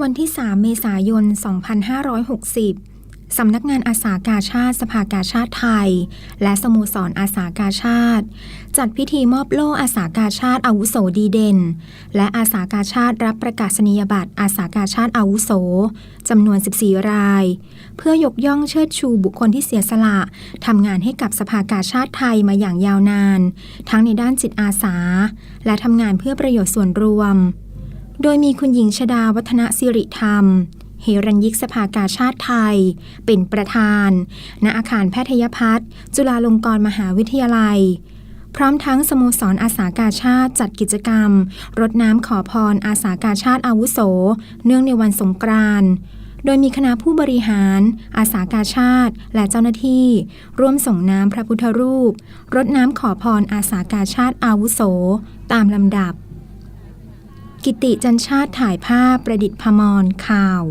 วันที่ 3 เมษายน 2560 สำนักงานอาสากาชาติสภากาชาติไทย และสโมสรอาสากาชาติ จัดพิธีมอบโล่อาสากาชาติอาวุโสดีเด่น และอาสากาชาติรับประกาศนียบัตรอาสากาชาติอาวุโสจำนวน 14 ราย เพื่อยกย่องเชิดชูบุคคลที่เสียสละทำงานให้กับสภากาชาติไทยมาอย่างยาวนาน ทั้งในด้านจิตอาสา และทำงานเพื่อประโยชน์ส่วนรวม โดยมีคุณหญิงชดาวัฒนสิริธรรม เฮรัญยิกสภากาชาติไทย เป็นประธาน ณ อาคารแพทยพัฒน์จุฬาลงกรณ์มหาวิทยาลัย พร้อมทั้งสโมสรอาสากาชาติจัดกิจกรรม รดน้ำขอพรอาสากาชาติอาวุโส เนื่องในวันสงกรานต์โดยมีคณะผู้บริหาร อาสากาชาติ และเจ้าหน้าที่ ร่วมส่งน้ำพระพุทธรูป รดน้ำขอพรอาสากาชาติอาวุโส ตามลำดับ กิติจันชาติถ่ายภาพประดิษฐ์พมรข่าว